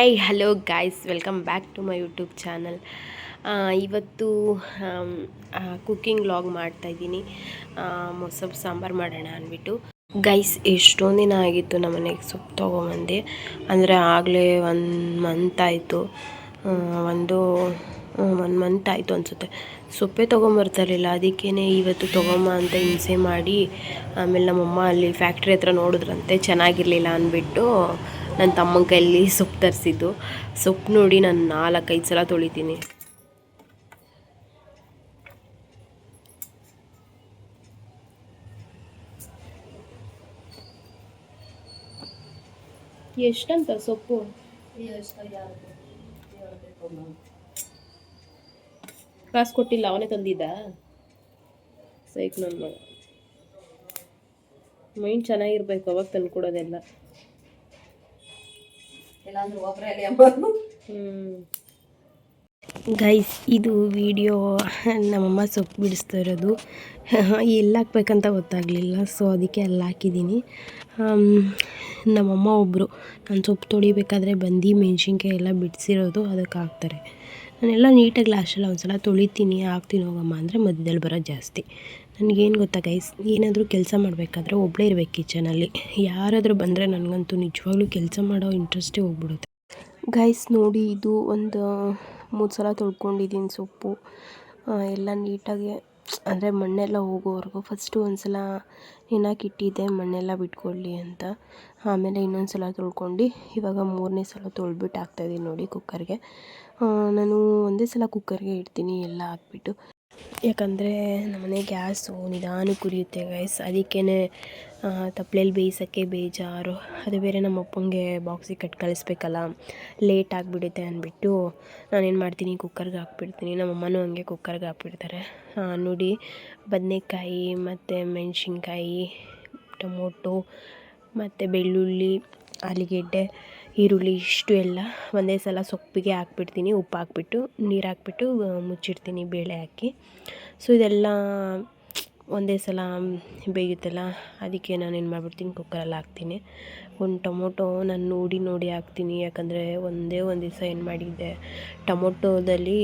Hi hello guys welcome back to my YouTube channel ಇವತ್ತು cooking log ಮಾಡ್ತಾಯಿದ್ದೀನಿ ಮೊಸರು ಸಾಂಬಾರು ಮಾಡೋಣ ಅಂದ್ಬಿಟ್ಟು. ಗೈಸ್ ಎಷ್ಟೊಂದು ದಿನ ಆಗಿತ್ತು ನಮ್ಮ ಮನೆಗೆ ಸೊಪ್ಪು ತೊಗೊಂಬಂದು. ಅಂದರೆ ಆಗಲೇ ಒಂದು ಮಂತ್ ಆಯಿತು. ಒಂದು ಒನ್ ಮಂತ್ ಆಯಿತು ಅನಿಸುತ್ತೆ. ಸೊಪ್ಪೆ ತೊಗೊಂಬರ್ತಾರಿಲ್ಲ ಅದಕ್ಕೇ ಇವತ್ತು ತೊಗೊಂಬ ಅಂತ ಹಿಂಸೆ ಮಾಡಿ, ಆಮೇಲೆ ನಮ್ಮಮ್ಮ ಅಲ್ಲಿ ಫ್ಯಾಕ್ಟ್ರಿ ಹತ್ರ ನೋಡಿದ್ರಂತೆ, ಚೆನ್ನಾಗಿರಲಿಲ್ಲ ಅಂದ್ಬಿಟ್ಟು. ನನ್ನ ತಮ್ಮನ ಕೈಯಲ್ಲಿ ಸೊಪ್ಪು ತರಿಸಿದ್ದು. ಸೊಪ್ಪು ನೋಡಿ ನಾನು ನಾಲ್ಕೈದು ಸಲ ತೊಳಿತೀನಿ. ಎಷ್ಟಂತ ಸೊಪ್ಪು? ಕಾಸು ಕೊಟ್ಟಿಲ್ಲ, ಅವನೇ ತಂದಿದ್ದ? ಸೈಕ್ ನನ್ನ ಮೈಂಡ್ ಚೆನ್ನಾಗಿರ್ಬೇಕು, ಅವಾಗ ತಂದು ಕೊಡೋದೆಲ್ಲ ಗೈಸ್ ಇದು ವಿಡಿಯೋ ನಮ್ಮಮ್ಮ ಸೊಪ್ಪು ಬಿಡಿಸ್ತಾ ಇರೋದು. ಎಲ್ಲಿ ಹಾಕ್ಬೇಕಂತ ಗೊತ್ತಾಗಲಿಲ್ಲ ಸೊ ಅದಕ್ಕೆ ಅಲ್ಲಿ ಹಾಕಿದ್ದೀನಿ. ನಮ್ಮಮ್ಮ ಒಬ್ಬರು ನಾನು ಸೊಪ್ಪು ತೊಳಿಬೇಕಾದ್ರೆ ಬಂದು, ಮೆಣಸಿನ್ಕಾಯಿ ಎಲ್ಲ ಬಿಡಿಸಿರೋದು, ಅದಕ್ಕೆ ಹಾಕ್ತಾರೆ. ನಾನೆಲ್ಲ ನೀಟಾಗಿ ಲಾಸ್ಟಲ್ಲಿ ಒಂದು ಸಲ ತೊಳಿತೀನಿ, ಹಾಕ್ತೀನಿ ಹೋಗಮ್ಮ ಅಂದರೆ ಮಧ್ಯದಲ್ಲಿ ಬರೋದು ಜಾಸ್ತಿ. ನನಗೇನು ಗೊತ್ತಾ ಗೈಸ್ ಏನಾದರೂ ಕೆಲಸ ಮಾಡಬೇಕಾದ್ರೆ ಒಬ್ಬಳೇ ಇರಬೇಕು ಕಿಚನಲ್ಲಿ ಯಾರಾದರೂ ಬಂದರೆ ನನಗಂತೂ ನಿಜವಾಗ್ಲೂ ಕೆಲಸ ಮಾಡೋ ಇಂಟ್ರೆಸ್ಟೇ ಹೋಗ್ಬಿಡುತ್ತೆ. ಗೈಸ್ ನೋಡಿ ಇದು ಒಂದು ಮೂರು ಸಲ ತೊಳ್ಕೊಂಡಿದ್ದೀನಿ ಸೊಪ್ಪು. ಎಲ್ಲ ನೀಟಾಗಿ, ಅಂದರೆ ಮಣ್ಣೆಲ್ಲ ಹೋಗೋವರೆಗೂ ಫಸ್ಟು ಒಂದು ಸಲ ಇಟ್ಟಿದ್ದೆ, ಮಣ್ಣೆಲ್ಲ ಬಿಟ್ಕೊಳ್ಳಿ ಅಂತ. ಆಮೇಲೆ ಇನ್ನೊಂದು ಸಲ ತೊಳ್ಕೊಂಡು ಇವಾಗ ಮೂರನೇ ಸಲ ತೊಳ್ಬಿಟ್ಟು ಹಾಕ್ತಾಯಿದ್ದೀನಿ ನೋಡಿ ಕುಕ್ಕರ್ಗೆ ನಾನು ಒಂದೇ ಸಲ ಕುಕ್ಕರ್ಗೆ ಇಡ್ತೀನಿ, ಎಲ್ಲ ಹಾಕ್ಬಿಟ್ಟು. ಯಾಕಂದರೆ ನಮ್ಮನೆ ಗ್ಯಾಸು ನಿಧಾನಕ್ಕೆ ಉರಿಯುತ್ತೆ ಗೈಸ್ ಅದಕ್ಕೇ ತಪ್ಲೆಯಲ್ಲಿ ಬೇಯಿಸೋಕ್ಕೆ ಬೇಜಾರು. ಅದು ಬೇರೆ ನಮ್ಮ ಅಪ್ಪಂಗೆ ಬಾಕ್ಸಿಗೆ ಕಟ್ಟಿ ಕಳಿಸ್ಬೇಕಲ್ಲ. ಲೇಟ್ ಆಗಿಬಿಡುತ್ತೆ ಅಂದ್ಬಿಟ್ಟು ನಾನೇನು ಮಾಡ್ತೀನಿ ಕುಕ್ಕರ್ಗೆ ಹಾಕ್ಬಿಡ್ತೀನಿ. ನಮ್ಮ ಅಮ್ಮನೂ ಹಂಗೆ ಕುಕ್ಕರ್ಗೆ ಹಾಕ್ಬಿಡ್ತಾರೆ. ನೋಡಿ, ಬದನೇಕಾಯಿ ಮತ್ತು ಮೆಣಸಿನ್ಕಾಯಿ, ಟೊಮೊಟೊ ಮತ್ತು ಬೆಳ್ಳುಳ್ಳಿ, ಆಲೂಗೆಡ್ಡೆ. ಈರುಳ್ಳಿ ಇಷ್ಟು ಎಲ್ಲ ಒಂದೇ ಸಲ ಸೊಪ್ಪಿಗೆ ಹಾಕ್ಬಿಡ್ತೀನಿ, ಉಪ್ಪು ಹಾಕ್ಬಿಟ್ಟು, ನೀರು ಹಾಕ್ಬಿಟ್ಟು ಮುಚ್ಚಿಡ್ತೀನಿ ಬೇಳೆ ಹಾಕಿ. ಸೊ ಇದೆಲ್ಲ ಒಂದೇ ಸಲ ಬೇಯುತ್ತಲ್ಲ, ಅದಕ್ಕೆ ನಾನು ಏನು ಮಾಡಿಬಿಡ್ತೀನಿ ಕುಕ್ಕರಲ್ಲಿ ಹಾಕ್ತೀನಿ. ಒಂದು ಟೊಮೊಟೊ ನಾನು ನೋಡಿ ನೋಡಿ ಹಾಕ್ತೀನಿ, ಯಾಕಂದರೆ ಒಂದೇ ಒಂದು ದಿವಸ ಏನು ಮಾಡಿದ್ದೆ, ಟೊಮೊಟೊದಲ್ಲಿ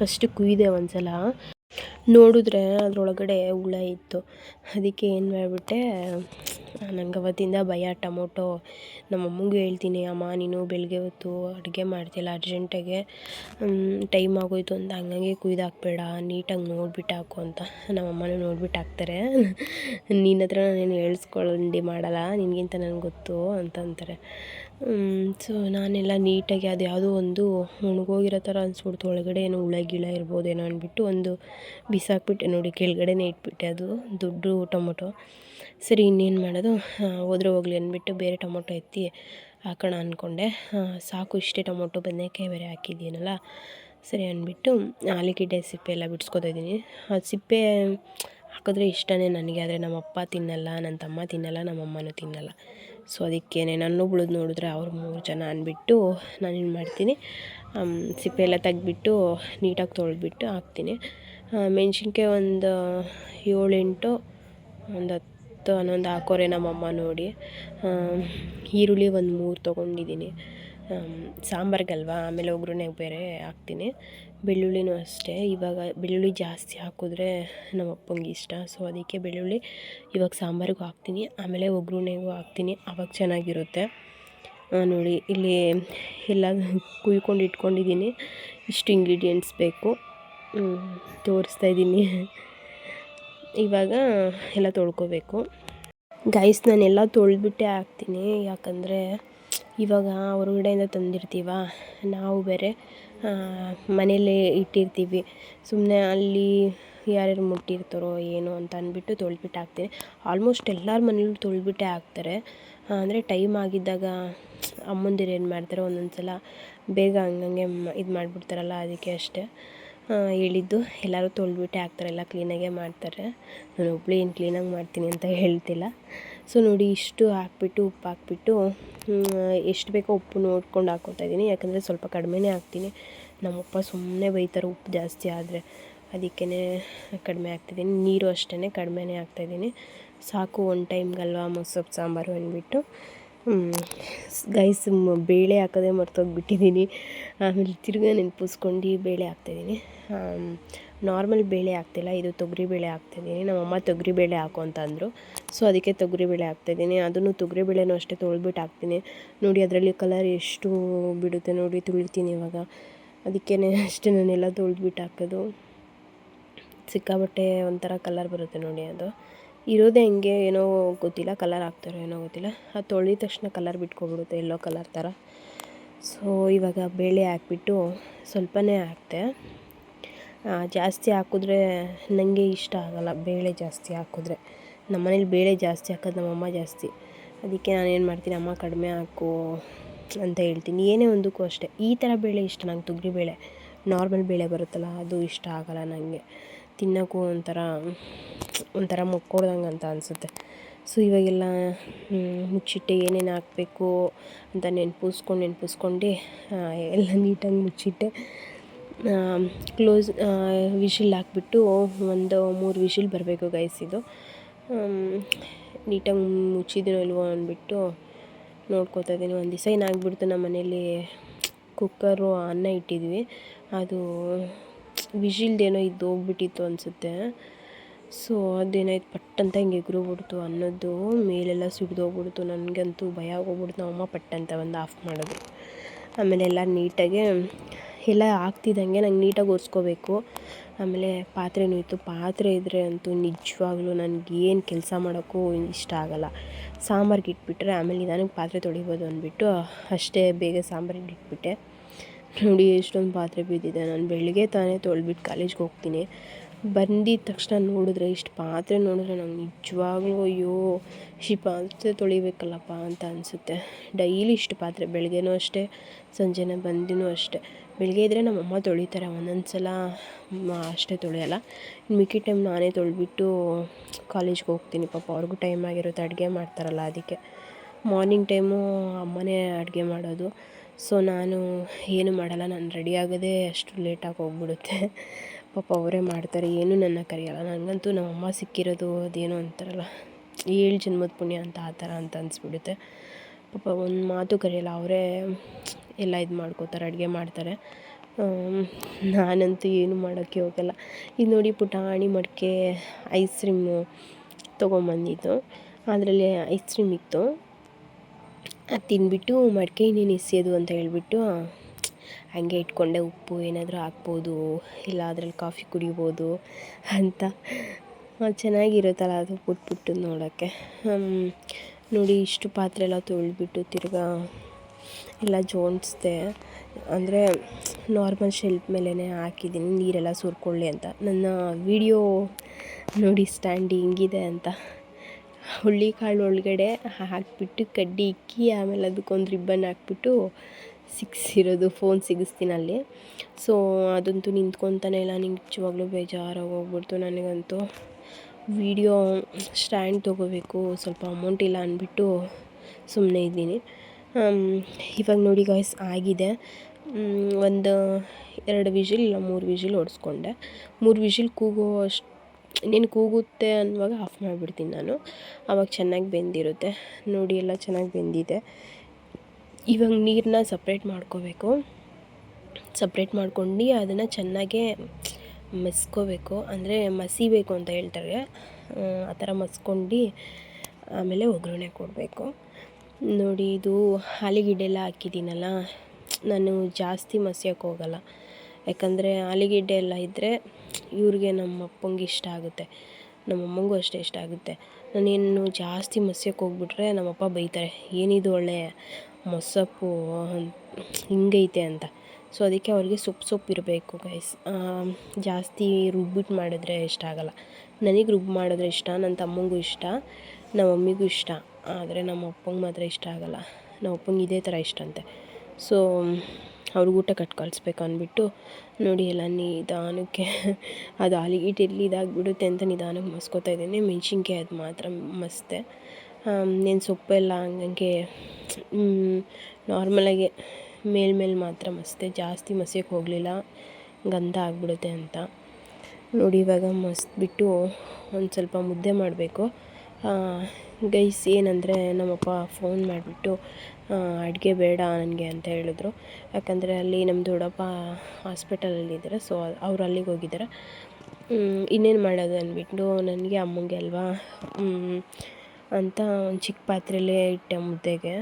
ಫಸ್ಟ್ ಕುಯ್ದೆ ಒಂದು ಸಲ ನೋಡಿದ್ರೆ ಅದರೊಳಗಡೆ ಹುಳ ಇತ್ತು. ಅದಕ್ಕೆ ಏನು ಮಾಡಿಬಿಟ್ಟೆ, ನಂಗೆ ಅವತ್ತಿಂದ ಭಯ, ಟೊಮೊಟೊ. ನಮ್ಮ ಅಮ್ಮಂಗೂ ಹೇಳ್ತೀನಿ, ಅಮ್ಮ, ನೀನು ಬೆಳಗ್ಗೆ ಹೊತ್ತು ಅಡುಗೆ ಮಾಡ್ತಿಲ್ಲ ಅರ್ಜೆಂಟಾಗೆ ಟೈಮ್ ಆಗೋಯ್ತು ಅಂತ ಹಂಗಂಗೆ ಕುಯ್ದು ಹಾಕ್ಬೇಡ, ನೀಟಾಗಿ ನೋಡ್ಬಿಟ್ಟು ಹಾಕು ಅಂತ. ನಮ್ಮ ಅಮ್ಮನೂ ನೋಡ್ಬಿಟ್ಟು ಹಾಕ್ತಾರೆ. ನಿನ್ನ ಹತ್ರ ನಾನೇನು ಹೇಳ್ಸ್ಕೊಂಡು ಮಾಡಲ್ಲ, ನಿನಗಿಂತ ನನಗೆ ಗೊತ್ತು ಅಂತ ಅಂತಾರೆ. ಸೊ ನಾನೆಲ್ಲ ನೀಟಾಗಿ ಅದು ಯಾವುದೋ ಒಂದು ಒಣಗೋಗಿರೋ ಥರ ಅನ್ಸ್ಬಿಡ್ತು. ಒಳಗಡೆ ಏನೋ ಹುಳ ಗಿಳ ಇರ್ಬೋದೇನೋ ಅಂದ್ಬಿಟ್ಟು ಒಂದು ಬಿಸಾಕ್ಬಿಟ್ಟೆ ನೋಡಿ, ಕೆಳಗಡೆನೇ ಇಟ್ಬಿಟ್ಟೆ ಅದು. ದೊಡ್ಡ ಟೊಮೊಟೊ. ಸರಿ, ಇನ್ನೇನು ಮಾಡೋದು? ಹೋದ್ರೆ ಹೋಗಲಿ ಅಂದ್ಬಿಟ್ಟು ಬೇರೆ ಟೊಮೊಟೊ ಎತ್ತಿ ಹಾಕೋಣ ಅಂದ್ಕೊಂಡೆ ಸಾಕು, ಇಷ್ಟೇ ಟೊಮೊಟೊ ಬದನೇಕಾಯಿ ಬೇರೆ ಹಾಕಿದ್ದೀನಲ್ಲ. ಸರಿ ಅಂದ್ಬಿಟ್ಟು ಆಲೂಗೆಡ್ಡೆ ಸಿಪ್ಪೆ ಎಲ್ಲ ಬಿಡಿಸ್ಕೊತಾ ಇದ್ದೀನಿ. ಆ, ಸಿಪ್ಪೆ ಹಾಕಿದ್ರೆ ಇಷ್ಟನೇ ನನಗೆ. ಆದರೆ ನಮ್ಮ ಅಪ್ಪ ತಿನ್ನಲ್ಲ, ನನ್ನ ತಮ್ಮ ತಿನ್ನಲ್ಲ ನಮ್ಮ ಅಮ್ಮನೂ ತಿನ್ನಲ್ಲ. ಸೊ ಅದಕ್ಕೇನೆ ನಾನು ಉಳಿದು ನೋಡಿದ್ರೆ ಅವ್ರು ಮೂರು ಜನ ಅಂದ್ಬಿಟ್ಟು ನಾನೇನು ಮಾಡ್ತೀನಿ. ಸಿಪ್ಪೆ ಎಲ್ಲ ತೆಗ್ದುಬಿಟ್ಟು ನೀಟಾಗಿ ತೊಳೆದ್ಬಿಟ್ಟು ಹಾಕ್ತೀನಿ. ಮೆಣ್ಸಿನ್ಕಾಯಿ ಒಂದು ಏಳೆಂಟು, ಒಂದು ಹತ್ತು ಹತ್ತು ಹನ್ನೊಂದು ಹಾಕೋರೆ ನಮ್ಮಮ್ಮ ನೋಡಿ. ಈರುಳ್ಳಿ ಒಂದು ಮೂರು ತೊಗೊಂಡಿದ್ದೀನಿ. ಸಾಂಬಾರ್ಗಲ್ವಾ? ಆಮೇಲೆ ಒಗ್ಗರಣೆಗೆ ಬೇರೆ ಹಾಕ್ತೀನಿ. ಬೆಳ್ಳುಳ್ಳಿನೂ ಅಷ್ಟೇ. ಇವಾಗ ಬೆಳ್ಳುಳ್ಳಿ ಜಾಸ್ತಿ ಹಾಕಿದ್ರೆ ನಮ್ಮ ಅಪ್ಪಂಗೆ ಇಷ್ಟ. ಸೊ ಅದಕ್ಕೆ ಬೆಳ್ಳುಳ್ಳಿ ಇವಾಗ ಸಾಂಬಾರಿಗೂ ಹಾಕ್ತೀನಿ. ಆಮೇಲೆ ಒಗ್ಗರಣೆಗೂ ಹಾಕ್ತೀನಿ. ಆವಾಗ ಚೆನ್ನಾಗಿರುತ್ತೆ. ನೋಡಿ, ಇಲ್ಲಿ ಎಲ್ಲ ಕುಯ್ಕೊಂಡು ಇಟ್ಕೊಂಡಿದ್ದೀನಿ. ಇಷ್ಟು ಇಂಗ್ರೀಡಿಯೆಂಟ್ಸ್ ಬೇಕು. ತೋರಿಸ್ತಾ ಇದ್ದೀನಿ. ಇವಾಗ ಎಲ್ಲ ತೊಳ್ಕೊಬೇಕು. ಗೈಸ್ ನಾನೆಲ್ಲ ತೊಳೆದ್ಬಿಟ್ಟೆ ಹಾಕ್ತೀನಿ. ಯಾಕಂದರೆ ಇವಾಗ ಹೊರಗಡೆಯಿಂದ ತಂದಿರ್ತೀವ, ನಾವು ಬೇರೆ ಮನೇಲೇ ಇಟ್ಟಿರ್ತೀವಿ. ಸುಮ್ಮನೆ ಅಲ್ಲಿ ಯಾರ್ಯಾರು ಮುಟ್ಟಿರ್ತಾರೋ ಏನೋ ಅಂತ ಅಂದ್ಬಿಟ್ಟು ತೊಳೆದ್ಬಿಟ್ಟು ಹಾಕ್ತೀನಿ. ಆಲ್ಮೋಸ್ಟ್ ಎಲ್ಲರ ಮನೇಲೂ ತೊಳೆದ್ಬಿಟ್ಟೆ ಹಾಕ್ತಾರೆ. ಅಂದರೆ ಟೈಮ್ ಆಗಿದ್ದಾಗ ಅಮ್ಮಂದಿರು ಏನು ಮಾಡ್ತಾರೆ ಒಂದೊಂದು ಸಲ ಬೇಗ ಹಂಗಂಗೆ ಇದು ಮಾಡಿಬಿಡ್ತಾರಲ್ಲ ಅದಕ್ಕೆ ಅಷ್ಟೇ. ಹೇಳಿದ್ದು ಎಲ್ಲರೂ ತೊಳೆದ್ಬಿಟ್ಟೆ ಹಾಕ್ತಾರೆ, ಎಲ್ಲ ಕ್ಲೀನಾಗೇ ಮಾಡ್ತಾರೆ. ನಾನು ಒಬ್ಬಳೇ ಏನು ಕ್ಲೀನಾಗಿ ಮಾಡ್ತೀನಿ ಅಂತ ಹೇಳ್ತಿಲ್ಲ. ಸೊ ನೋಡಿ, ಇಷ್ಟು ಹಾಕ್ಬಿಟ್ಟು, ಉಪ್ಪು ಹಾಕ್ಬಿಟ್ಟು ಎಷ್ಟು ಬೇಕೋ ಉಪ್ಪು ನೋಡ್ಕೊಂಡು ಹಾಕ್ಕೊತಾ ಇದ್ದೀನಿ. ಯಾಕಂದರೆ ಸ್ವಲ್ಪ ಕಡಿಮೆನೇ ಹಾಕ್ತೀನಿ. ನಮ್ಮಪ್ಪ ಸುಮ್ಮನೆ ಬೈತಾರೆ ಉಪ್ಪು ಜಾಸ್ತಿ ಆದರೆ. ಅದಕ್ಕೇ ಕಡಿಮೆ ಆಗ್ತಿದ್ದೀನಿ ನೀರು ಅಷ್ಟೇ ಕಡಿಮೆನೇ ಹಾಕ್ತಾಯಿದ್ದೀನಿ ಸಾಕು ಒನ್ ಟೈಮ್ಗಲ್ವಾ ಮೊಸಪ್ಪು ಸಾಂಬಾರು ಅಂದ್ಬಿಟ್ಟು. ಗೈಸ್ ಬೇಳೆ ಹಾಕೋದೇ ಮರ್ತೋಗ್ಬಿಟ್ಟಿದ್ದೀನಿ. ಆಮೇಲೆ ತಿರ್ಗಾ ನೆನಪಿಸ್ಕೊಂಡು ಬೇಳೆ ಹಾಕ್ತಾಯಿದ್ದೀನಿ ನಾರ್ಮಲ್ ಬೇಳೆ ಹಾಕ್ತಿಲ್ಲ, ಇದು ತೊಗರಿ ಬೇಳೆ ಹಾಕ್ತಿದ್ದೀನಿ. ನಮ್ಮಮ್ಮ ತೊಗರಿ ಬೇಳೆ ಹಾಕು ಅಂತ ಅಂದರು ಸೊ ಅದಕ್ಕೆ ತೊಗರಿ ಬೇಳೆ ಹಾಕ್ತಾಯಿದ್ದೀನಿ ಅದನ್ನು ತೊಗರಿ ಬೇಳೆನೂ ಅಷ್ಟೇ ತೊಳ್ಬಿಟ್ಟು ಹಾಕ್ತೀನಿ. ನೋಡಿ, ಅದರಲ್ಲಿ ಕಲರ್ ಎಷ್ಟು ಬಿಡುತ್ತೆ ನೋಡಿ, ತುಳಿತೀನಿ ಇವಾಗ. ಅದಕ್ಕೇ ಅಷ್ಟೇ ನಾನೆಲ್ಲ ತೊಳೆದ್ಬಿಟ್ಟು ಹಾಕೋದು. ಸಿಕ್ಕಾಬಟ್ಟೆ ಒಂಥರ ಕಲರ್ ಬರುತ್ತೆ ನೋಡಿ ಅದು. ಇರೋದೇ ಹೆಂಗೆ, ಏನೋ ಗೊತ್ತಿಲ್ಲ ಕಲರ್ ಹಾಕ್ತಾರೋ ಏನೋ ಗೊತ್ತಿಲ್ಲ. ಅದು ತೊಳೆದ ತಕ್ಷಣ ಕಲರ್ ಬಿಟ್ಕೊಬಿಡುತ್ತೆ ಎಲ್ಲೋ ಕಲರ್ ಥರ. ಸೊ ಇವಾಗ ಬೇಳೆ ಹಾಕ್ಬಿಟ್ಟು ಸ್ವಲ್ಪನೇ ಹಾಕ್ತೆ. ಜಾಸ್ತಿ ಹಾಕಿದ್ರೆ ನನಗೆ ಇಷ್ಟ ಆಗೋಲ್ಲ. ಬೇಳೆ ಜಾಸ್ತಿ ಹಾಕಿದ್ರೆ. ನಮ್ಮ ಮನೇಲಿ ಬೇಳೆ ಜಾಸ್ತಿ ಹಾಕೋದು ನಮ್ಮಮ್ಮ ಜಾಸ್ತಿ. ಅದಕ್ಕೆ ನಾನು ಏನು ಮಾಡ್ತೀನಿ, ಅಮ್ಮ, ಕಡಿಮೆ ಹಾಕು ಅಂತ ಹೇಳ್ತೀನಿ. ಏನೇ ಒಂದಕ್ಕೂ ಅಷ್ಟೇ. ಈ ಥರ ಬೇಳೆ ಇಷ್ಟ ನಂಗೆ. ತೊಗರಿ ಬೇಳೆ, ನಾರ್ಮಲ್ ಬೇಳೆ ಬರುತ್ತಲ್ಲ, ಅದು ಇಷ್ಟ ಆಗೋಲ್ಲ ನನಗೆ ತಿನ್ನೋಕ್ಕೂ ಒಂಥರ ಒಂಥರ ಮಕ್ಕೊಡ್ದಂಗೆ ಅಂತ ಅನಿಸುತ್ತೆ. ಸೊ, ಇವಾಗೆಲ್ಲ ಮುಚ್ಚಿಟ್ಟೆ ಏನೇನು ಹಾಕಬೇಕು ಅಂತ ನೆನ್ಪಿಸ್ಕೊಂಡು ನೆನ್ಪಿಸ್ಕೊಂಡು ಎಲ್ಲ ನೀಟಾಗಿ ಮುಚ್ಚಿಟ್ಟೆ. ಕ್ಲೋಸ್ ವಿಶಿಲ್ ಹಾಕ್ಬಿಟ್ಟು ಒಂದು ಮೂರು ವಿಶಿಲ್ ಬರಬೇಕು ಗೈಸ್ ಇದು. ನೀಟಾಗಿ ಮುಚ್ಚಿದ್ದೀನೋ ಇಲ್ವೋ ಅಂದ್ಬಿಟ್ಟು ನೋಡ್ಕೋತಾ ಇದ್ದೀನಿ. ಒಂದು ದಿವಸ ಏನಾಗ್ಬಿಡ್ತು ನಮ್ಮ ಮನೇಲಿ. ಕುಕ್ಕರು ಅನ್ನ ಇಟ್ಟಿದ್ವಿ. ಅದು ವಿಶಿಲ್ದೇನೋ ಇದು ಹೋಗ್ಬಿಟ್ಟಿತ್ತು ಅನಿಸುತ್ತೆ. ಸೊ ಅದೇನಾಯ್ತು? ಪಟ್ ಅಂತ ಹಿಂಗೆ ಎಗ್ರೋಗ್ಬಿಡ್ತು ಅನ್ನೋದು ಮೇಲೆಲ್ಲ ಸಿಡ್ದೋಗ್ಬಿಡ್ತು ನನಗಂತೂ ಭಯ ಆಗೋಗ್ಬಿಡ್ತು. ನಮ್ಮಮ್ಮ ಪಟ್ಟಂತ ಒಂದು ಆಫ್ ಮಾಡಿದ್ರು ಆಮೇಲೆ ಎಲ್ಲ ನೀಟಾಗೆ ಎಲ್ಲ ಆಗ್ತಿದ್ದಂಗೆ ನಂಗೆ ನೀಟಾಗಿ ಒರೆಸ್ಕೋಬೇಕು ಆಮೇಲೆ ಪಾತ್ರೆನೂ ಇತ್ತು ಪಾತ್ರೆ ಇದ್ದರೆ ಅಂತೂ ನಿಜವಾಗ್ಲೂ ನನಗೆ ಏನು ಕೆಲಸ ಮಾಡೋಕ್ಕೂ ಇಷ್ಟ ಆಗೋಲ್ಲ. ಸಾಂಬಾರ್ಗೆ ಇಟ್ಬಿಟ್ರೆ ಆಮೇಲೆ ನಿಧಾನಕ್ಕೆ ಪಾತ್ರೆ ತೊಳಿಬೋದು ಅಂದ್ಬಿಟ್ಟು ಅಷ್ಟೇ ಬೇಗ ಸಾಂಬಾರಿಗೆ ಇಟ್ಬಿಟ್ಟೆ. ನೋಡಿ ಎಷ್ಟೊಂದು ಪಾತ್ರೆ ಬಿದ್ದಿದೆ. ನಾನು ಬೆಳಿಗ್ಗೆ ತಾನೇ ತೊಳೆದ್ಬಿಟ್ಟು ಕಾಲೇಜ್ಗೆ ಹೋಗ್ತೀನಿ. ಬಂದಿದ್ದ ತಕ್ಷಣ ನೋಡಿದ್ರೆ ಇಷ್ಟು ಪಾತ್ರೆ ನೋಡಿದ್ರೆ ನಂಗೆ ನಿಜವಾಗ್ಲೂ ಅಯ್ಯೋ ಈ ಪಾತ್ರೆ ತೊಳಿಬೇಕಲ್ಲಪ್ಪ ಅಂತ ಅನಿಸುತ್ತೆ. ಡೈಲಿ ಇಷ್ಟು ಪಾತ್ರೆ. ಬೆಳಗ್ಗೆನೂ ಅಷ್ಟೇ, ಸಂಜೆನೇ ಬಂದಿನೂ ಅಷ್ಟೇ. ಬೆಳಗ್ಗೆ ಇದ್ದರೆ ನಮ್ಮಮ್ಮ ತೊಳಿತಾರೆ. ಒಂದೊಂದು ಸಲ ಅಷ್ಟೇ ತೊಳೆಯಲ್ಲ. ಮಿಕ್ಕಿದ ಟೈಮ್ ನಾನೇ ತೊಳೆದ್ಬಿಟ್ಟು ಕಾಲೇಜ್ಗೆ ಹೋಗ್ತೀನಿ. ಪಾಪ ಅವ್ರಿಗೂ ಟೈಮ್ ಆಗಿರುತ್ತೆ. ಅಡುಗೆ ಮಾಡ್ತಾರಲ್ಲ ಅದಕ್ಕೆ. ಮಾರ್ನಿಂಗ್ ಟೈಮು ಅಮ್ಮನೇ ಅಡುಗೆ ಮಾಡೋದು. ಸೊ ನಾನು ಏನು ಮಾಡಲ್ಲ. ನಾನು ರೆಡಿ ಆಗೋದೇ ಅಷ್ಟು ಲೇಟಾಗಿ ಹೋಗ್ಬಿಡುತ್ತೆ. ಪಾಪ ಅವರೇ ಮಾಡ್ತಾರೆ. ಏನೂ ನನ್ನ ಕರೆಯಲ್ಲ. ನನಗಂತೂ ನಮ್ಮಮ್ಮ ಸಿಕ್ಕಿರೋದು ಅದೇನು ಅಂತಾರಲ್ಲ. ಏಳು ಜನ್ಮದ ಪುಣ್ಯ ಅಂತ ಆ ಥರ ಅಂತ ಅನಿಸ್ಬಿಡುತ್ತೆ. ಪಾಪ ಒಂದು ಮಾತು ಕರೆಯಲ್ಲ. ಅವರೇ ಎಲ್ಲ ಇದು ಮಾಡ್ಕೋತಾರೆ, ಅಡುಗೆ ಮಾಡ್ತಾರೆ. ನಾನಂತೂ ಏನು ಮಾಡೋಕ್ಕೆ ಹೋಗಲ್ಲ. ಇದು ನೋಡಿ ಪುಟಾಣಿ ಮಡಿಕೆ ಐಸ್ ಕ್ರೀಮು ತೊಗೊಂಬಂದಿದ್ದು. ಅದರಲ್ಲಿ ಐಸ್ ಕ್ರೀಮ್ ಇತ್ತು. ಅದು ತಿನ್ಬಿಟ್ಟು ಮಡಿಕೆ ಇನ್ನೇನು ಎಸೆಯೋದು ಅಂತ ಹೇಳಿಬಿಟ್ಟು ಹಂಗೆ ಇಟ್ಕೊಂಡೆ. ಉಪ್ಪು ಏನಾದರೂ ಹಾಕ್ಬೋದು, ಇಲ್ಲ ಅದ್ರಲ್ಲಿ ಕಾಫಿ ಕುಡಿಬೋದು ಅಂತ. ಚೆನ್ನಾಗಿರುತ್ತಲ್ಲ ಅದು ಪುಟ್ ಪುಟ್ಟು ನೋಡೋಕ್ಕೆ ನೋಡಿ ಇಷ್ಟು ಪಾತ್ರೆ ಎಲ್ಲ ತೊಳೆದ್ಬಿಟ್ಟು ತಿರ್ಗಾ ಎಲ್ಲ ಜೋಡಿಸ್ದೆ. ಅಂದರೆ ನಾರ್ಮಲ್ ಶೆಲ್ಫ್ ಮೇಲೇ ಹಾಕಿದ್ದೀನಿ, ನೀರೆಲ್ಲ ಸುರ್ಕೊಳ್ಳಿ ಅಂತ. ನನ್ನ ವೀಡಿಯೋ ನೋಡಿ ಸ್ಟ್ಯಾಂಡ್ ಹಿಂಗಿದೆ ಅಂತ. ಹುಳ್ಳಿಕಾಳು ಒಳಗಡೆ ಹಾಕಿಬಿಟ್ಟು, ಕಡ್ಡಿ ಇಕ್ಕಿ, ಆಮೇಲೆ ಅದಕ್ಕೊಂದು ರಿಬ್ಬನ್ ಹಾಕ್ಬಿಟ್ಟು ಸಿಗ್ಸಿರೋದು ಫೋನ್ ಸಿಗಿಸ್ತೀನಿ ಅಲ್ಲಿ. ಸೊ ಅದಂತೂ ನಿಂತ್ಕೊತಾನೆ ಇಲ್ಲ ನಿಜವಾಗ್ಲೂ ಬೇಜಾರಾಗಿ ಹೋಗ್ಬಿಡ್ತು ನನಗಂತೂ. ವೀಡಿಯೋ ಸ್ಟ್ಯಾಂಡ್ ತೊಗೋಬೇಕು, ಸ್ವಲ್ಪ ಅಮೌಂಟ್ ಇಲ್ಲ ಅಂದ್ಬಿಟ್ಟು ಸುಮ್ಮನೆ ಇದ್ದೀನಿ. ಇವಾಗ ನೋಡಿ ಗಾಯ್ಸ್ ಆಗಿದೆ. ಒಂದು ಎರಡು ವಿಷಿಲ್ ಇಲ್ಲ, ಮೂರು ವಿಷಿಲ್ ಹೊಡೆಸ್ಕೊಂಡೆ ಮೂರು ವಿಷಿಲ್ ಕೂಗೋ ಅಷ್ಟು ಇನ್ನೇನು ಕೂಗುತ್ತೆ ಅನ್ನುವಾಗ ಆಫ್ ಮಾಡಿಬಿಡ್ತೀನಿ ನಾನು. ಆವಾಗ ಚೆನ್ನಾಗಿ ಬೆಂದಿರುತ್ತೆ. ನೋಡಿ, ಎಲ್ಲ ಚೆನ್ನಾಗಿ ಬೆಂದಿದೆ. ಇವಾಗ ನೀರನ್ನ ಸಪ್ರೇಟ್ ಮಾಡ್ಕೋಬೇಕು. ಸಪ್ರೇಟ್ ಮಾಡ್ಕೊಂಡು ಅದನ್ನು ಚೆನ್ನಾಗೇ ಮಸ್ಕೋಬೇಕು. ಅಂದರೆ ಮಸಿಬೇಕು ಅಂತ ಹೇಳ್ತಾರೆ. ಆ ಥರ ಮಸ್ಕೊಂಡು ಆಮೇಲೆ ಒಗ್ಗರಣೆ ಕೊಡಬೇಕು. ನೋಡಿ, ಇದು ಆಲೂಗೆಡ್ಡೆ ಎಲ್ಲ ಹಾಕಿದ್ದೀನಲ್ಲ, ನಾನು ಜಾಸ್ತಿ ಮಸಿಯೋಕೆ ಹೋಗಲ್ಲ. ಯಾಕಂದರೆ ಆಲೂಗೆಡ್ಡೆ ಎಲ್ಲ ಇದ್ದರೆ ಇವ್ರಿಗೆ ನಮ್ಮ ಅಪ್ಪಂಗೆ ಇಷ್ಟ ಆಗುತ್ತೆ. ನಮ್ಮ ಅಮ್ಮಂಗೂ ಅಷ್ಟೇ ಇಷ್ಟ ಆಗುತ್ತೆ. ನಾನೇನು ಜಾಸ್ತಿ ಮಸಿಯೋಕೆ ಹೋಗ್ಬಿಟ್ರೆ ನಮ್ಮಪ್ಪ ಬೈತಾರೆ, ಏನಿದು ಒಳ್ಳೆ ಮೊಸಪ್ಪು ಹಿಂಗೈತೆ ಅಂತ. ಸೊ ಅದಕ್ಕೆ ಅವ್ರಿಗೆ ಸೊಪ್ಪು ಸೊಪ್ಪು ಇರಬೇಕು ಗೈಸ್ ಜಾಸ್ತಿ ರುಬ್ಬಿಟ್ಟು ಮಾಡಿದ್ರೆ ಇಷ್ಟ ಆಗೋಲ್ಲ. ನನಗೆ ರುಬ್ಬಿ ಮಾಡಿದ್ರೆ ಇಷ್ಟ, ನನ್ನ ತಮ್ಮಂಗೂ ಇಷ್ಟ ನಮ್ಮ ಮಮ್ಮಿಗೂ ಇಷ್ಟ. ಆದರೆ ನಮ್ಮ ಅಪ್ಪಂಗೆ ಮಾತ್ರ ಇಷ್ಟ ಆಗಲ್ಲ. ನಮ್ಮ ಅಪ್ಪಂಗೆ ಇದೇ ಥರ ಇಷ್ಟ ಅಂತೆ. ಸೊ ಅವ್ರಿಗೆ ಊಟ ಕಟ್ಟಿ ಕಳಿಸ್ಬೇಕು ಅಂದ್ಬಿಟ್ಟು, ನೋಡಿ ಎಲ್ಲ ನಿಧಾನಕ್ಕೆ ಅದು ಆಲೂಗೆಡ್ಡೆ ಇದಾಗಿಬಿಡುತ್ತೆ ಅಂತ ನಿಧಾನಕ್ಕೆ ಮಸ್ಕೋತಾ ಇದ್ದೀನಿ. ಮೆಣ್ಸಿನ್ಕಾಯಿ ಅದು ಮಾತ್ರ ಮಸ್ತೆ. ಏನು ಸೊಪ್ಪೆಲ್ಲ ಹಂಗಂಗೆ ನಾರ್ಮಲಾಗಿ ಮೇಲ್ಮೇಲೆ ಮಾತ್ರ ಮಸ್ತೆ. ಜಾಸ್ತಿ ಮಸಿಯೋಕೆ ಹೋಗಲಿಲ್ಲ. ಗಂಧ ಆಗಿಬಿಡುತ್ತೆ ಅಂತ. ನೋಡಿ ಇವಾಗ ಮಸ್ಬಿಟ್ಟು ಒಂದು ಸ್ವಲ್ಪ ಮುದ್ದೆ ಮಾಡಬೇಕು. ಗೈಸ್, ಏನಂದರೆ ನಮ್ಮಪ್ಪ ಫೋನ್ ಮಾಡಿಬಿಟ್ಟು ಅಡುಗೆ ಬೇಡ ನನಗೆ ಅಂತ ಹೇಳಿದ್ರು. ಯಾಕಂದರೆ ಅಲ್ಲಿ ನಮ್ಮ ದೊಡ್ಡಪ್ಪ ಹಾಸ್ಪಿಟಲಲ್ಲಿದ್ದಾರೆ ಸೊ ಅವ್ರು ಅಲ್ಲಿಗೆ ಹೋಗಿದ್ದಾರೆ ಇನ್ನೇನು ಮಾಡೋದು ಅಂದ್ಬಿಟ್ಟು ನನಗೆ ಅಮ್ಮಂಗೆ ಅಲ್ವಾ? ಅಂತ ಒಂದು ಚಿಕ್ಕ ಪಾತ್ರೆಯಲ್ಲೇ ಇಟ್ಟೆ ಮುದ್ದೆಗೆ.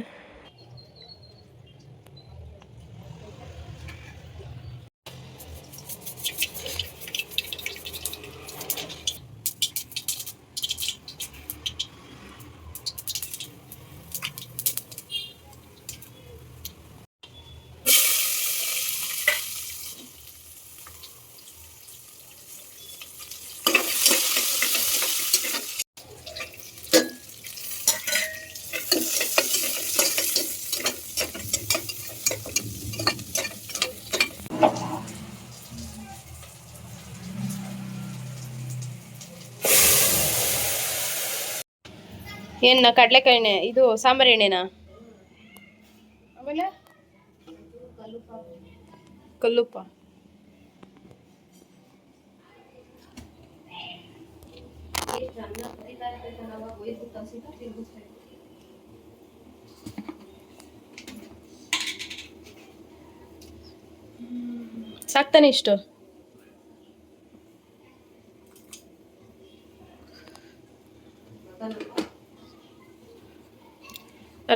ಏನ ಕಡಲೆಕಾಯಿ ಎಣ್ಣೆ ಇದು ಸಾಂಬಾರ್ ಎಣ್ಣೆನಾ? ಆಮೇಲೆ? ಕಲ್ಲುಪ್ಪ. ಸಾಕ್ತಾನೆ ಇಷ್ಟು.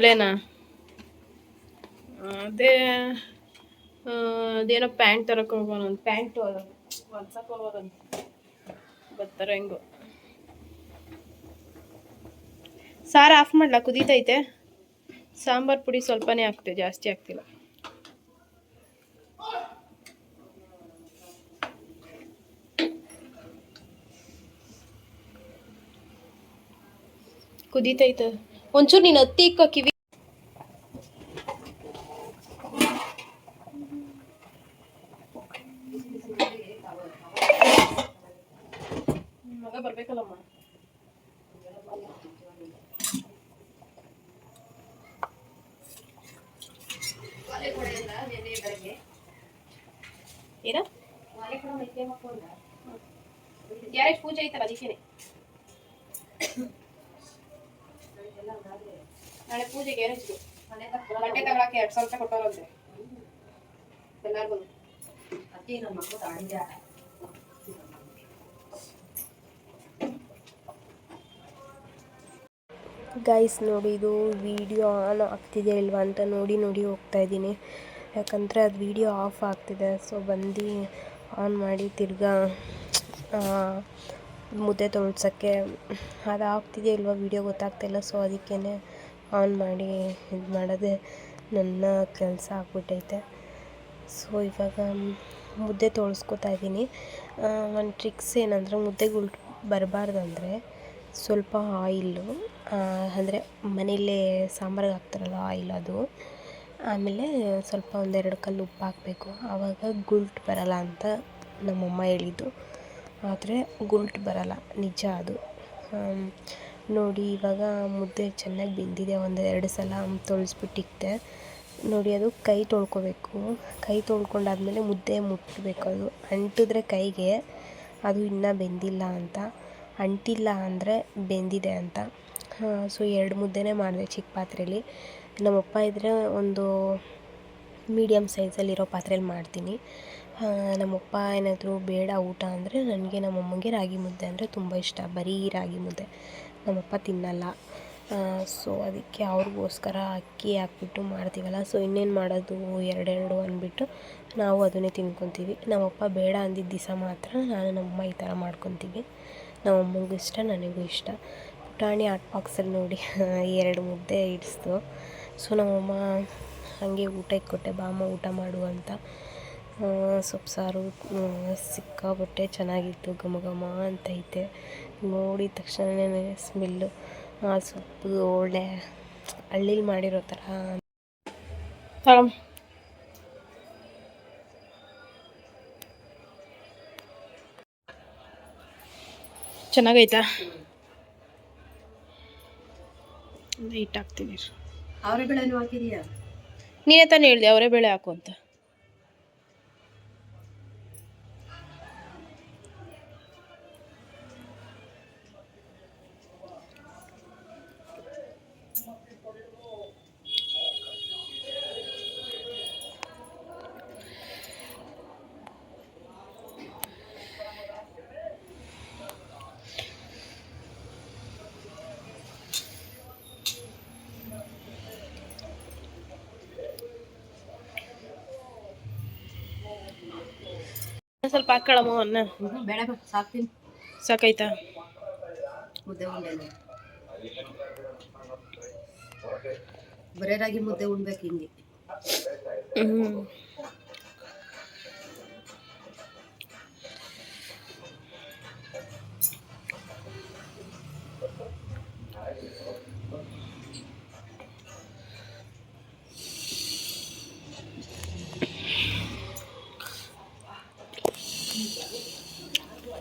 ಅಲ್ಲೇನಾ ಅದೇ ಅದೇನೋ ಪ್ಯಾಂಟ್ ತರಕ್ಕೆ ಹೋಗೋಣ ಒಂದು ಪ್ಯಾಂಟ್ ಹೊಲ್ಸಕ್ಕೆ ಹೋಗೋದಂತ ಬರ್ತಾರೆ ಹೆಂಗೋ. ಸಾರು ಆಫ್ ಮಾಡ್ಲಾ? ಕುದೀತೈತೆ? ಸಾಂಬಾರ್ ಪುಡಿ ಸ್ವಲ್ಪನೇ ಆಗ್ತದೆ ಜಾಸ್ತಿ ಆಗ್ತಿಲ್ಲ ಕುದೀತೈತೆ? ಒಂಚೂರು ನೀನು ಹತ್ತಿ ಇಕ್ಕ ಏನ? ಯಾರೇ ಪೂಜೆ ಐತಲ್ಲ ಅದಕ್ಕೇನೆ ನಾಳೆ ಪೂಜೆಗೆ ಏನಿಸ್ತು ಬಟ್ಟೆ ತಗೊಳಕ್ಕೆ ಎರಡು ಸಾವಿರ ರೂಪಾಯಿ ಕೊಟ್ಟವ್ರಂತೆ ಎಲ್ಲಾರ್ಗು. ಗೈಸ್ ನೋಡಿ ಇದು ವಿಡಿಯೋ ಆನ್ ಆಗ್ತಿದೆ ಇಲ್ವಾ ಅಂತ ನೋಡಿ ನೋಡಿ ಹೋಗ್ತಾ ಇದ್ದೀನಿ. ಯಾಕಂದರೆ ಅದು ವಿಡಿಯೋ ಆಫ್ ಆಗ್ತಿದೆ. ಸೊ ಬಂದು ಆನ್ ಮಾಡಿ ತಿರ್ಗಾ ಮುದ್ದೆ ತೊಳ್ಸೋಕ್ಕೆ ಅದು ಆಗ್ತಿದೆಯಾ ಇಲ್ವೋ ವಿಡಿಯೋ ಗೊತ್ತಾಗ್ತಿಲ್ಲ ಸೊ ಅದಕ್ಕೇ ಆನ್ ಮಾಡಿ ಇದು ಮಾಡೋದೇ ನನ್ನ ಕೆಲಸ ಆಗ್ಬಿಟ್ಟೈತೆ. ಸೊ ಇವಾಗ ಮುದ್ದೆ ತೊಳ್ಸ್ಕೊತಾ ಇದ್ದೀನಿ. ಒಂದು ಟ್ರಿಕ್ಸ್ ಏನಂದರೆ ಮುದ್ದೆಗಳು ಬರಬಾರ್ದಂದ್ರೆ ಸ್ವಲ್ಪ ಆಯಿಲ್ಲು ಅಂದರೆ ಮನೆಯಲ್ಲೇ ಸಾಂಬಾರಿಗೆ ಹಾಕ್ತಾರಲ್ಲ ಆಯಿಲ್ ಅದು. ಆಮೇಲೆ ಸ್ವಲ್ಪ ಒಂದೆರಡು ಕಲ್ಲು ಉಪ್ಪು ಹಾಕಬೇಕು ಆವಾಗ ಗುಲ್ಟ್ ಬರಲ್ಲ ಅಂತ ನಮ್ಮಮ್ಮ ಹೇಳಿದ್ದು. ಆದರೆ ಗುಲ್ಟ್ ಬರಲ್ಲ, ನಿಜ ಅದು. ನೋಡಿ ಇವಾಗ ಮುದ್ದೆ ಚೆನ್ನಾಗಿ ಬೆಂದಿದೆ, ಒಂದು ಎರಡು ಸಲ ತೊಳೆಸ್ಬಿಟ್ಟಿಕ್ತೆ. ನೋಡಿ ಅದು ಕೈ ತೊಳ್ಕೊಬೇಕು. ಕೈ ತೊಳ್ಕೊಂಡಾದ್ಮೇಲೆ ಮುದ್ದೆ ಮುಟ್ಟಬೇಕು ಅದು. ಅಂಟಿದ್ರೆ ಕೈಗೆ, ಅದು ಇನ್ನೂ ಬೆಂದಿಲ್ಲ ಅಂತ. ಅಂಟಿಲ್ಲ ಅಂದರೆ ಬೆಂದಿದೆ ಅಂತ. ಸೊ ಎರಡು ಮುದ್ದೆನೇ ಮಾಡಿದೆ ಚಿಕ್ಕ ಪಾತ್ರೆಯಲ್ಲಿ ನಮ್ಮಪ್ಪ ಇದ್ದರೆ ಒಂದು ಮೀಡಿಯಮ್ ಸೈಜಲ್ಲಿರೋ ಪಾತ್ರೆಯಲ್ಲಿ ಮಾಡ್ತೀನಿ. ನಮ್ಮಪ್ಪ ಏನಾದರೂ ಬೇಡ ಊಟ ಅಂದರೆ ನನಗೆ ನಮ್ಮಮ್ಮಗೆ ರಾಗಿ ಮುದ್ದೆ ಅಂದರೆ ತುಂಬ ಇಷ್ಟ. ಬರೀ ರಾಗಿ ಮುದ್ದೆ. ನಮ್ಮಪ್ಪ ತಿನ್ನಲ್ಲ. ಸೊ ಅದಕ್ಕೆ ಅವ್ರಿಗೋಸ್ಕರ ಅಕ್ಕಿ ಹಾಕ್ಬಿಟ್ಟು ಮಾಡ್ತೀವಲ್ಲ ಸೊ ಇನ್ನೇನು ಮಾಡೋದು? ಎರಡೆರಡು ಅಂದ್ಬಿಟ್ಟು ನಾವು ಅದನ್ನೇ ತಿನ್ಕೊತೀವಿ. ನಮ್ಮಪ್ಪ ಬೇಡ ಅಂದಿದ್ದ ದಿವಸ ಮಾತ್ರ ನಾನು ನಮ್ಮಮ್ಮ ಈ ಥರ ಮಾಡ್ಕೊತೀವಿ. ನಮ್ಮಮ್ಮಗೂ ಇಷ್ಟ, ನನಗೂ ಇಷ್ಟ. ಪುಟಾಣಿ ಆಟ್ ಬಾಕ್ಸಲ್ಲಿ ನೋಡಿ, ಎರಡು ಮುದ್ದೆ ಇಡಿಸ್ತು ಸೊ ನಮ್ಮಮ್ಮ ಹಾಗೆ ಊಟ ಇಕ್ಕೊಟ್ಟೆ ಬಾಮ್ಮ ಊಟ ಮಾಡು ಅಂತ. ಸೊಪ್ಪು ಸಾರು ಸಿಕ್ಕಾಬಟ್ಟೆ ಚೆನ್ನಾಗಿತ್ತು, ಘಮ ಘಮ ಅಂತೈತೆ ನೋಡಿದ ತಕ್ಷಣವೇ ಸ್ಮೆಲ್ಲು. ಆ ಸೊಪ್ಪು, ಒಳ್ಳೆ ಹಳ್ಳಿಲಿ ಮಾಡಿರೋ ಥರ. ಚೆನ್ನಾಗೈತಾ? ಲೈಟ್ ಹಾಕ್ತೀನಿ. ಅವರ ಬೆಳೆನೂ ಹಾಕಿದೀಯ? ನೀನೇ ತಾನೇ ಹೇಳಿದೆ ಅವರೇ ಬೆಳೆ ಹಾಕು ಅಂತ. ಹಾಕೊಳ್ಳಮ್ಮ ಅನ್ನ ಹ್ಞೂ ಬೇಡ ಸಾಕ್ತೀನಿ ಸಾಕಾಯ್ತಾ ಮುದ್ದೆ ಬರೇರಾಗಿ ಮುದ್ದೆ ಉಣ್ಬೇಕು ಹಿಂಗೆ. ಹ್ಞೂ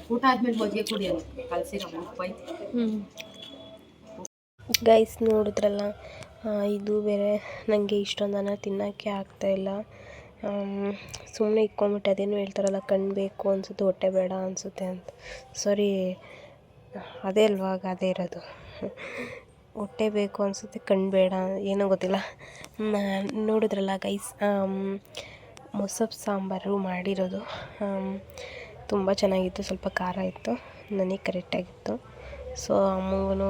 ಊಟ ಆದ್ಮೇಲೆ ಮಜ್ಜಿಗೆ ಕುಡಿಯೋದು ಕಲ್ಸಿರೋ ಉಪ್ಪಾಯಿ ಗೈಸ್ ನೋಡಿದ್ರಲ್ಲ ಇದು ಬೇರೆ ನನಗೆ ಇಷ್ಟೊಂದು ಅನ್ನ ತಿನ್ನೋಕ್ಕೆ ಆಗ್ತಾಯಿಲ್ಲ ಸುಮ್ಮನೆ ಇಕ್ಕೊಂಬಿಟ್ಟು ಅದೇನು ಹೇಳ್ತಾರಲ್ಲ ಕಣ್ಣು ಬೇಕು ಅನಿಸುತ್ತೆ ಹೊಟ್ಟೆ ಬೇಡ ಅನಿಸುತ್ತೆ ಅಂತ. ಸಾರಿ ಅದೇ ಅಲ್ವಾ ಅದೇ ಇರೋದು. ಹೊಟ್ಟೆ ಬೇಕು ಅನಿಸುತ್ತೆ ಕಣ್ಣು ಬೇಡ ಏನೋ ಗೊತ್ತಿಲ್ಲ. ನೋಡಿದ್ರಲ್ಲ ಗೈಸ್ ಮೊಸಬ್ ಸಾಂಬಾರು ಮಾಡಿರೋದು. ತುಂಬ ಚೆನ್ನಾಗಿತ್ತು, ಸ್ವಲ್ಪ ಖಾರ ಇತ್ತು, ನನಗೆ ಕರೆಕ್ಟಾಗಿತ್ತು ಸೊ ಅಮ್ಮಂಗೂ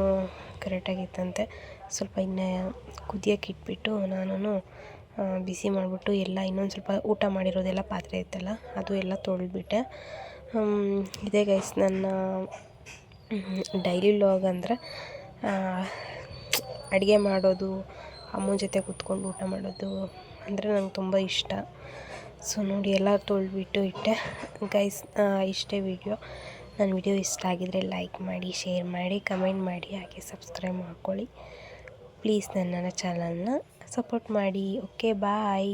ಕರೆಕ್ಟಾಗಿತ್ತಂತೆ ಸ್ವಲ್ಪ ಇನ್ನು ಕುದಿಯೋಕೆ ಇಟ್ಬಿಟ್ಟು ನಾನು ಬಿಸಿ ಮಾಡಿಬಿಟ್ಟು ಎಲ್ಲ ಇನ್ನೊಂದು ಸ್ವಲ್ಪ ಊಟ ಮಾಡಿರೋದೆಲ್ಲ ಪಾತ್ರೆ ಇತ್ತಲ್ಲ, ಅದು ಎಲ್ಲ ತೊಳೆದ್ಬಿಟ್ಟೆ. ಇದೇ ಗೈಸ್ ನನ್ನ ಡೈಲಿ ಲಾಗ್ ಅಂದರೆ ಅಡುಗೆ ಮಾಡೋದು, ಅಮ್ಮನ ಜೊತೆ ಕೂತ್ಕೊಂಡು ಊಟ ಮಾಡೋದು ಅಂದರೆ ನಂಗೆ ತುಂಬ ಇಷ್ಟ. ಸೊ ನೋಡಿ ಎಲ್ಲ ತೊಳೆದ್ಬಿಟ್ಟು ಇಟ್ಟೆ. ಗೈಸ್ ಇಷ್ಟೇ ವಿಡಿಯೋ ನನ್ನ ವಿಡಿಯೋ ಇಷ್ಟ ಆಗಿದರೆ ಲೈಕ್ ಮಾಡಿ ಶೇರ್ ಮಾಡಿ ಕಮೆಂಟ್ ಮಾಡಿ, ಹಾಗೆ ಸಬ್ಸ್ಕ್ರೈಬ್ ಮಾಡ್ಕೊಳ್ಳಿ. ಪ್ಲೀಸ್ ನನ್ನ ಚಾನಲ್ನ ಸಪೋರ್ಟ್ ಮಾಡಿ. Okay bye